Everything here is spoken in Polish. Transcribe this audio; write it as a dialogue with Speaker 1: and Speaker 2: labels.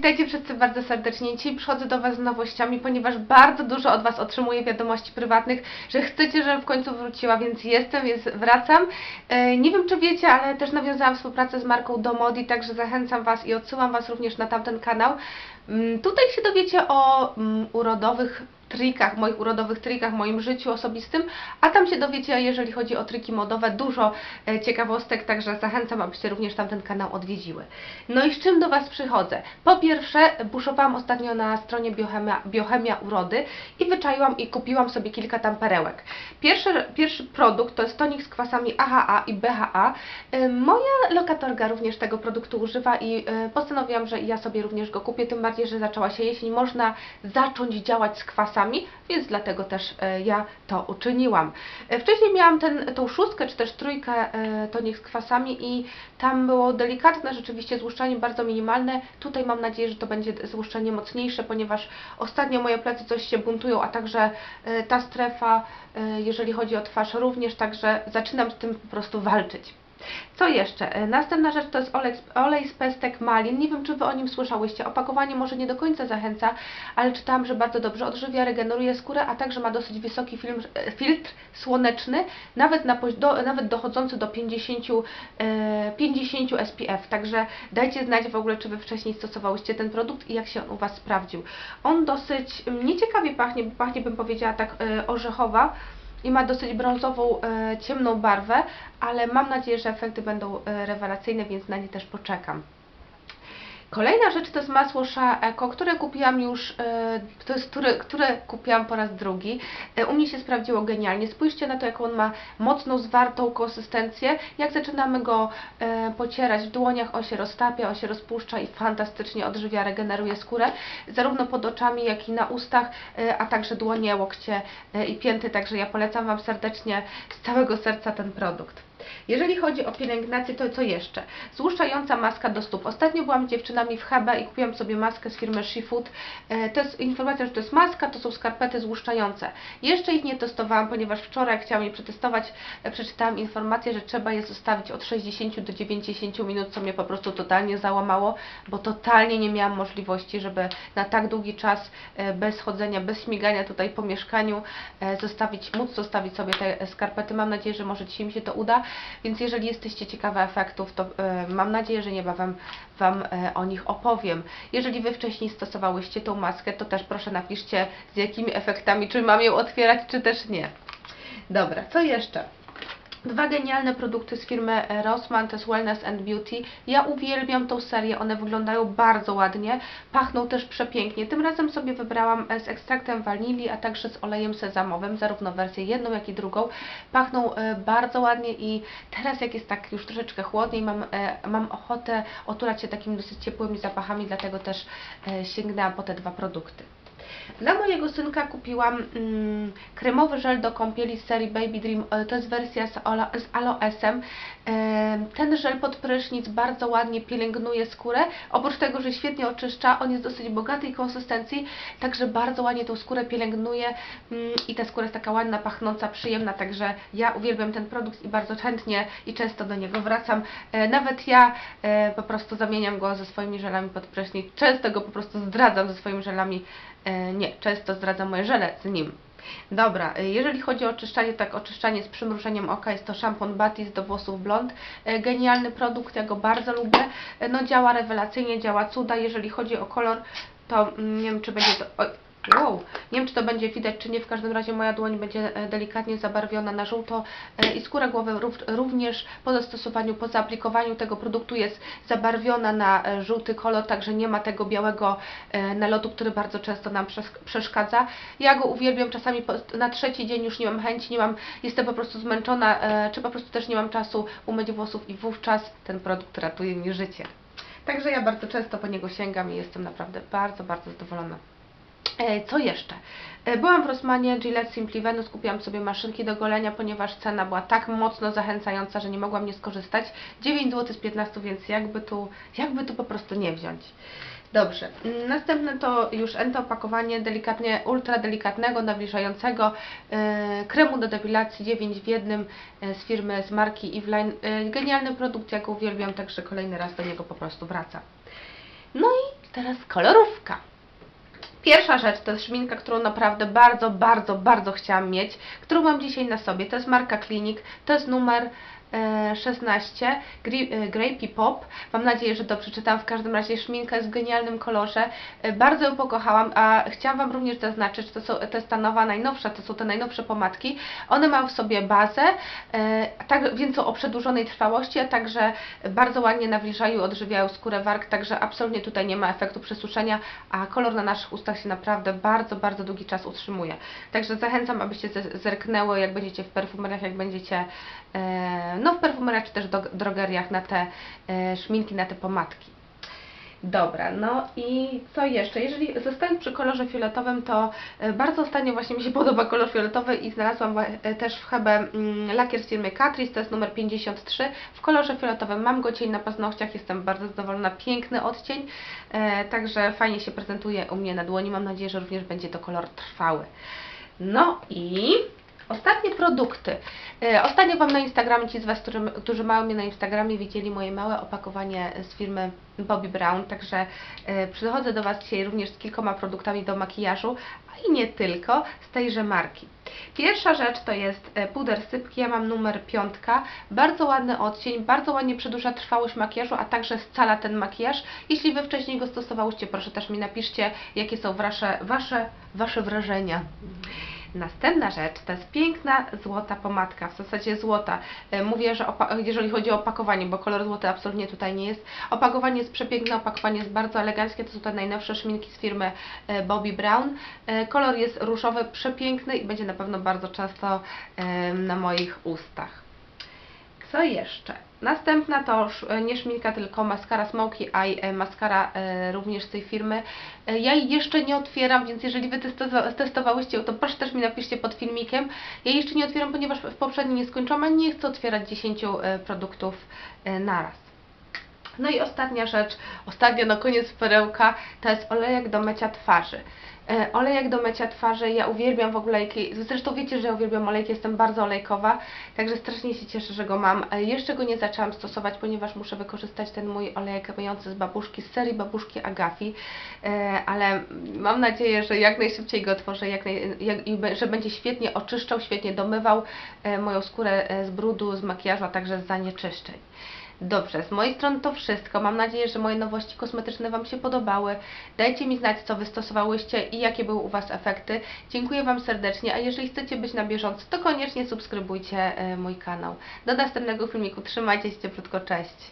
Speaker 1: witajcie wszyscy bardzo serdecznie. Dzisiaj przychodzę do Was z nowościami, ponieważ bardzo dużo od Was otrzymuję wiadomości prywatnych, że chcecie, żebym w końcu wróciła, więc jestem, więc wracam. E, Nie wiem, czy wiecie, ale też nawiązałam współpracę z marką Domodi, także zachęcam Was i odsyłam Was również na tamten kanał. Mm, Tutaj się dowiecie o mm, urodowych trikach, moich urodowych trikach, moim życiu osobistym, a tam się dowiecie, jeżeli chodzi o triki modowe, dużo e, ciekawostek, także zachęcam, abyście również tamten kanał odwiedziły. No i z czym do Was przychodzę? Po pierwsze, buszowałam ostatnio na stronie Biochemia, Biochemia Urody i wyczaiłam i kupiłam sobie kilka tam perełek. Pierwszy, pierwszy produkt to jest tonik z kwasami AHA i BHA. E, Moja lokatorka również tego produktu używa i e, postanowiłam, że ja sobie również go kupię, tym bardziej, że zaczęła się jesień, można zacząć działać z kwasami, więc dlatego też e, ja to uczyniłam. E, Wcześniej miałam ten, tą szóstkę czy też trójkę e, tonik z kwasami i tam było delikatne rzeczywiście złuszczanie, bardzo minimalne. Tutaj mam nadzieję, że to będzie złuszczenie mocniejsze, ponieważ ostatnio moje plecy coś się buntują, a także ta strefa, jeżeli chodzi o twarz również, także zaczynam z tym po prostu walczyć. Co jeszcze? E, Następna rzecz to jest olej, olej z pestek malin. Nie wiem, czy Wy o nim słyszałyście. Opakowanie może nie do końca zachęca, ale czytałam, że bardzo dobrze odżywia, regeneruje skórę, a także ma dosyć wysoki film, e, filtr słoneczny, nawet, na, do, nawet dochodzący do 50, e, 50 SPF. Także dajcie znać w ogóle, czy Wy wcześniej stosowałyście ten produkt i jak się on u Was sprawdził. On dosyć mm, nieciekawie pachnie, bo pachnie bym powiedziała tak e, orzechowa i ma dosyć brązową, e, ciemną barwę, ale mam nadzieję, że efekty będą e, rewelacyjne, więc na nie też poczekam. Kolejna rzecz to jest masło Shea Eco, które kupiłam już, e, to jest, które, które kupiłam po raz drugi. E, U mnie się sprawdziło genialnie. Spójrzcie na to, jaką on ma mocną, zwartą konsystencję. Jak zaczynamy go e, pocierać w dłoniach, on się roztapia, on się rozpuszcza i fantastycznie odżywia, regeneruje skórę, zarówno pod oczami, jak i na ustach, a także dłonie, łokcie i pięty. Także ja polecam Wam serdecznie z całego serca ten produkt. Jeżeli chodzi o pielęgnację, to co jeszcze? Złuszczająca maska do stóp. Ostatnio byłam dziewczynami w Hebe i kupiłam sobie maskę z firmy SheFood. E, To jest informacja, że to jest maska, to są skarpety złuszczające. Jeszcze ich nie testowałam, ponieważ wczoraj chciałam je przetestować, e, przeczytałam informację, że trzeba je zostawić od 60 do 90 minut, co mnie po prostu totalnie załamało, bo totalnie nie miałam możliwości, żeby na tak długi czas e, bez chodzenia, bez śmigania tutaj po mieszkaniu zostawić, móc zostawić sobie te skarpety. Mam nadzieję, że może dzisiaj mi się to uda. Więc jeżeli jesteście ciekawe efektów, to e, mam nadzieję, że niebawem Wam e, o nich opowiem. Jeżeli Wy wcześniej stosowałyście tą maskę, to też proszę napiszcie z jakimi efektami, czy mam ją otwierać, czy też nie. Dobra, co jeszcze? Dwa genialne produkty z firmy e, Rossmann, to jest Wellness and Beauty. Ja uwielbiam tą serię, one wyglądają bardzo ładnie, pachną też przepięknie. Tym razem sobie wybrałam e, z ekstraktem wanilii, a także z olejem sezamowym, zarówno wersję jedną, jak i drugą. Pachną e, bardzo ładnie i teraz jak jest tak już troszeczkę chłodniej, mam, mam ochotę otulać się takimi dosyć ciepłymi zapachami, dlatego też sięgnęłam po te dwa produkty. Dla mojego synka kupiłam mm, kremowy żel do kąpieli z serii Baby Dream. E, To jest wersja z, ola, z aloesem. E, Ten żel pod prysznic bardzo ładnie pielęgnuje skórę. Oprócz tego, że świetnie oczyszcza, on jest dosyć bogatej konsystencji, także bardzo ładnie tą skórę pielęgnuje mm, i ta skóra jest taka ładna, pachnąca, przyjemna, także ja uwielbiam ten produkt i bardzo chętnie i często do niego wracam. E, Nawet ja e, po prostu zamieniam go ze swoimi żelami pod prysznic. Często go po prostu zdradzam ze swoimi żelami nie, często zdradzam moje żele z nim. Dobra, e, jeżeli chodzi o oczyszczanie, tak oczyszczanie z przymrużeniem oka, jest to szampon Batis do włosów blond. E, Genialny produkt, ja go bardzo lubię. E, No działa rewelacyjnie, działa cuda. Jeżeli chodzi o kolor, to mm, nie wiem czy będzie to... Wow. Nie wiem, czy to będzie widać, czy nie. W każdym razie moja dłoń będzie e, delikatnie zabarwiona na żółto e, i skóra głowy rów- również po zastosowaniu, po zaaplikowaniu tego produktu jest zabarwiona na e, żółty kolor, także nie ma tego białego nalotu, który bardzo często nam przes- przeszkadza. Ja go uwielbiam, czasami na trzeci dzień już nie mam chęci, nie mam, jestem po prostu zmęczona, czy po prostu też nie mam czasu umyć włosów i wówczas ten produkt ratuje mi życie. Także ja bardzo często po niego sięgam i jestem naprawdę bardzo, bardzo zadowolona. E, Co jeszcze? E, Byłam w Rossmanie Gillette Simply Venus, kupiłam sobie maszynki do golenia, ponieważ cena była tak mocno zachęcająca, że nie mogłam nie skorzystać. 9 zł z 15, więc jakby tu, jakby tu po prostu nie wziąć. Dobrze, Mm, następne to już ento opakowanie delikatnie, ultra delikatnego, nawilżającego e, kremu do depilacji 9 w jednym e, z firmy, z marki Eveline. E, genialny produkt, ja go uwielbiam, także kolejny raz do niego po prostu wracam. No i teraz kolorówka. Pierwsza rzecz to jest szminka, którą naprawdę bardzo, bardzo, bardzo chciałam mieć, którą mam dzisiaj na sobie. To jest marka Clinic, to jest numer 16, Gri- e, Grapey Pop. Mam nadzieję, że to przeczytam. W każdym razie szminka jest w genialnym kolorze. E, Bardzo ją pokochałam, a chciałam Wam również zaznaczyć, że to, są, to jest ta nowa, najnowsza, to są te najnowsze pomadki. One mają w sobie bazę, e, tak, więc są o przedłużonej trwałości, a także bardzo ładnie nawilżają odżywiają skórę warg, także absolutnie tutaj nie ma efektu przesuszenia, a kolor na naszych ustach się naprawdę bardzo, bardzo długi czas utrzymuje. Także zachęcam, abyście ze- zerknęły, jak będziecie w perfumeriach, jak będziecie no w perfumeriach czy też drogeriach na te e, szminki, na te pomadki. Dobra, no i co jeszcze? Jeżeli zostając przy kolorze fioletowym, to e, bardzo ostatnio właśnie mi się podoba kolor fioletowy i znalazłam e, też w Hebe mm, lakier z firmy Catrice, to jest numer 53 w kolorze fioletowym. Mam go cień na paznokciach, jestem bardzo zadowolona, piękny odcień, także fajnie się prezentuje u mnie na dłoni. Mam nadzieję, że również będzie to kolor trwały. No i Ostatnie produkty. E, Ostatnio Wam na Instagramie, ci z Was, którzy, którzy mają mnie na Instagramie, widzieli moje małe opakowanie z firmy Bobbi Brown, także e, przychodzę do Was dzisiaj również z kilkoma produktami do makijażu, a i nie tylko, z tejże marki. Pierwsza rzecz to jest e, puder sypki, ja mam numer piątka, bardzo ładny odcień, bardzo ładnie przedłuża trwałość makijażu, a także scala ten makijaż. Jeśli Wy wcześniej go stosowałyście, proszę też mi napiszcie, jakie są Wasze, wasze, wasze wrażenia. Następna rzecz to jest piękna złota pomadka, w zasadzie złota. E, Mówię, że jeżeli chodzi o opakowanie, bo kolor złoty absolutnie tutaj nie jest. Opakowanie jest przepiękne, opakowanie jest bardzo eleganckie, to są te najnowsze szminki z firmy e, Bobbi Brown. E, Kolor jest różowy, przepiękny i będzie na pewno bardzo często na moich ustach. Co jeszcze? Następna to e, nie szminka, tylko maskara Smoky Eye, maskara e, również z tej firmy. E, Ja jej jeszcze nie otwieram, więc jeżeli Wy testowa- testowałyście to proszę też mi napiszcie pod filmikiem. Ja jeszcze nie otwieram, ponieważ w poprzedniej nie skończyłam, a nie chcę otwierać 10 e, produktów naraz. No i ostatnia rzecz, ostatnia na koniec perełka, to jest olejek do mycia twarzy. E, olejek do mycia twarzy, ja uwielbiam w ogóle olejki, zresztą wiecie, że ja uwielbiam olejki, jestem bardzo olejkowa, także strasznie się cieszę, że go mam. E, jeszcze go nie zaczęłam stosować, ponieważ muszę wykorzystać ten mój olejek myjący z babuszki, z serii babuszki Agafi, e, ale mam nadzieję, że jak najszybciej go otworzę, jak naj, jak, i że będzie świetnie oczyszczał, świetnie domywał e, moją skórę e, z brudu, z makijażu, a także z zanieczyszczeń. Dobrze, z mojej strony to wszystko. Mam nadzieję, że moje nowości kosmetyczne Wam się podobały. Dajcie mi znać, co wystosowałyście i jakie były u Was efekty. Dziękuję Wam serdecznie, a jeżeli chcecie być na bieżąco, to koniecznie subskrybujcie e, mój kanał. Do następnego filmiku. Trzymajcie się cieplutko, cześć!